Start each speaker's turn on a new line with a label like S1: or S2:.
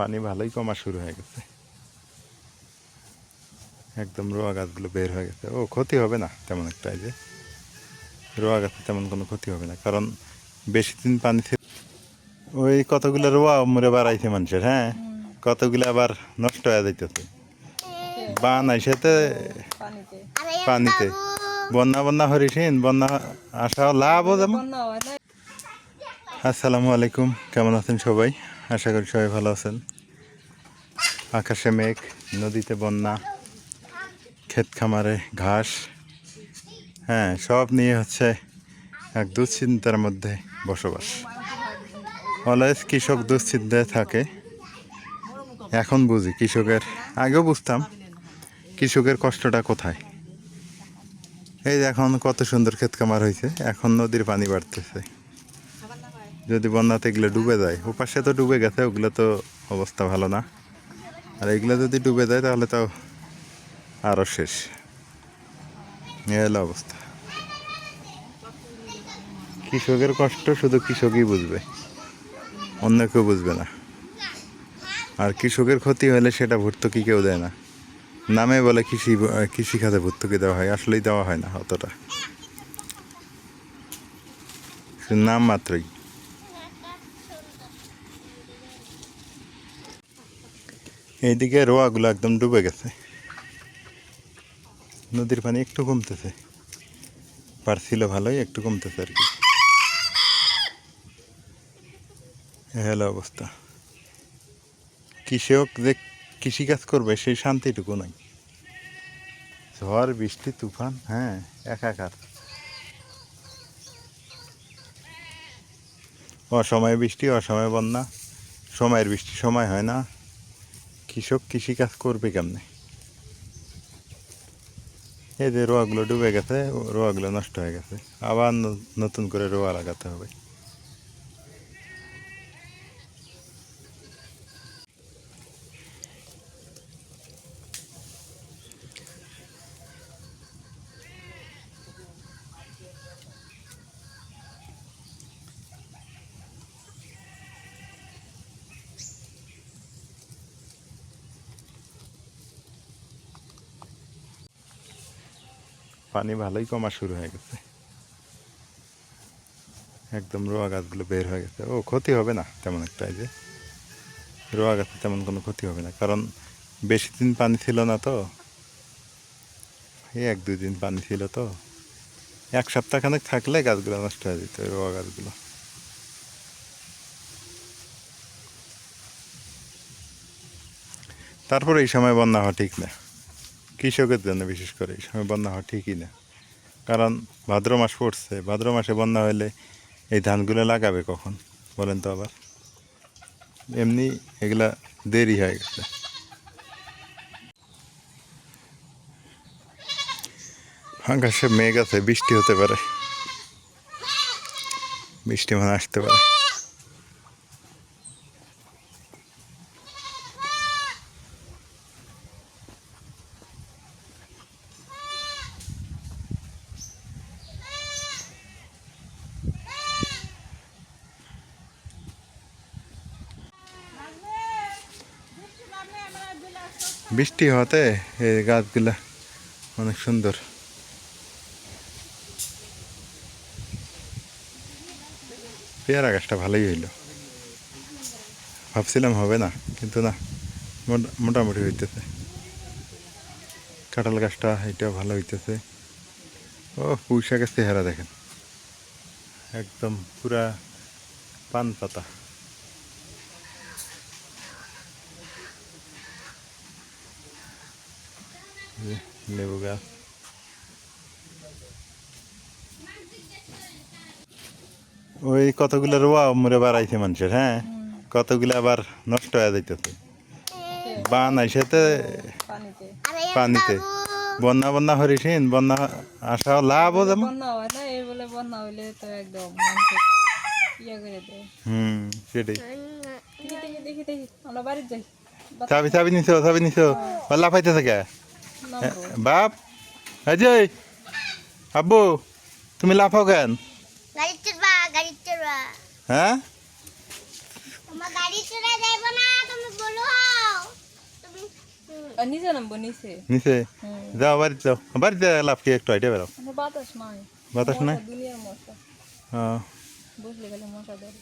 S1: পানি ভালোই কমা শুরু হয়ে গেছে। একদম রোয়া গাছগুলো বের হয়ে গেছে। ও ক্ষতি হবে না তেমন একটা যে। রোয়া গাছে তেমন কোনো ক্ষতি হবে না কারণ বেশি দিন পানি ওই কতগুলো রোয়া মরে বাড়াইছে মানুষের হ্যাঁ? কতগুলো আবার নষ্ট হয়ে যাইতেছে। বান আইসাতে
S2: পানিতে।
S1: বন্যা বন্যা হরিসিন বন্যা আসা লাভও যেমন। আসসালামু আলাইকুম কেমন আছেন সবাই? আশা করি সবাই ভালো আছেন। আকাশে মেঘ, নদীতে বন্যা, ক্ষেত খামারে ঘাস হ্যাঁ সব নিয়ে হচ্ছে এক দুশ্চিন্তার মধ্যে বসবাস। অলওয়েজ কৃষক দুশ্চিন্তায় থাকে। এখন বুঝি কৃষকের, আগেও বুঝতাম কৃষকের কষ্টটা কোথায়। এই যে এখন কত সুন্দর ক্ষেত খামার হয়েছে, এখন নদীর পানি বাড়তেছে। যদি বন্যাতে এগুলো ডুবে যায়, ওপাশে তো ডুবে গেছে, ওগুলো তো অবস্থা ভালো না। আর এগুলো যদি ডুবে যায়, তাহলে তো আরও শেষ। এ হলো অবস্থা। কৃষকের কষ্ট শুধু কৃষকই বুঝবে। অন্য কেউ বুঝবে না। আর কৃষকের ক্ষতি হলে সেটা ভর্তুকি কেউ দেয় না। নামে বলে কৃষি কৃষি খাতে ভর্তুকি দেওয়া হয়, আসলেই দেওয়া হয় না অতটা। নাম মাত্রই। এইদিকে রোয়াগুলো একদম ডুবে গেছে। নদীর পানি একটু কমতেছে। পারছিল ভালোই, একটু কমতেছে আর কি। হলো অবস্থা। কৃষক যে কৃষিকাজ করবে, সেই শান্তিটুকু নাই। ঝড়, বৃষ্টি, তুফান হ্যাঁ একাকার। অসময়ে বৃষ্টি, অসময়ে বন্যা। সময়ের বৃষ্টি সময় হয় না। কৃষক কৃষিকাজ করবে কেমনে? এই যে রোয়াগুলো ডুবে গেছে, রোয়াগুলো নষ্ট হয়ে গেছে। আবার নতুন করে রোয়া লাগাতে হবে। পানি ভালোই কমা শুরু হয়ে গেছে। একদম রোয়া গাছগুলো বের হয়ে গেছে। ও, ক্ষতি হবে না তেমন একটা এই যে। রোয়া গাছে তেমন কোনো ক্ষতি হবে না। কারণ বেশি দিন পানি ছিল না তো। এই এক দুই দিন পানি ছিল তো। এক সপ্তাহখানেক থাকলে গাছগুলো নষ্ট হয়ে যেত, রোয়া গাছগুলো। তারপরে এই সময় বন্যা হওয়া ঠিক না। কৃষকের জন্য বিশেষ করে, এই সময় বন্যা হওয়া ঠিকই না। কারণ ভাদ্র মাস পড়ছে, ভাদ্র মাসে বন্যা হলে এই ধানগুলো লাগাবে কখন? বলেন তো আবার। এমনি এগুলা দেরি হয়ে গেছে। আকাশে মেঘ আছে, বৃষ্টি হতে পারে। বৃষ্টি মানে আসতে পারে। বৃষ্টি হতে এই গাছগুলা অনেক সুন্দর। পেয়ারা গাছটা ভালোই হইল। ভাবছিলাম হবে না, কিন্তু না, মোটা- মোটামুটি হইতেছে। কাঁঠাল গাছটা এটাও ভালো হইতেছে। ও, পুঁই শাকের চেহারা দেখেন। একদম পুরা পান পাতা এই যে লেবু গাছ ওই কতগুলো রোয়া মরে বাড়াইছে মানুষের হ্যাঁ? কতগুলো আবার নষ্ট হয়ে যাইতেছে। বান আইসাতে
S2: পানিতে।
S1: পানিতে। বন্যা বন্যা হরিসিন বন্যা আসা লাভও যেমন।
S2: বন্যা হয় না এই বলে বন্যা হইলে তো একদম মানুষ ইয়ে
S1: হুম সেটাই। চাবি চাবি নিছো চাবি নিছো। পাল্লা পাইতেছে কে? বাপ। অজয় আব্বু তুমি লাফাও কেন? হ্যাঁ?
S2: নিচে
S1: যাও বাড়িতে যাও। বাড়িতে লাভ কি একটু আইডিয়া বেরো
S2: বাতাস নাই।
S1: বাতাস নাই?
S2: বসলে গেলে মশা ধরে।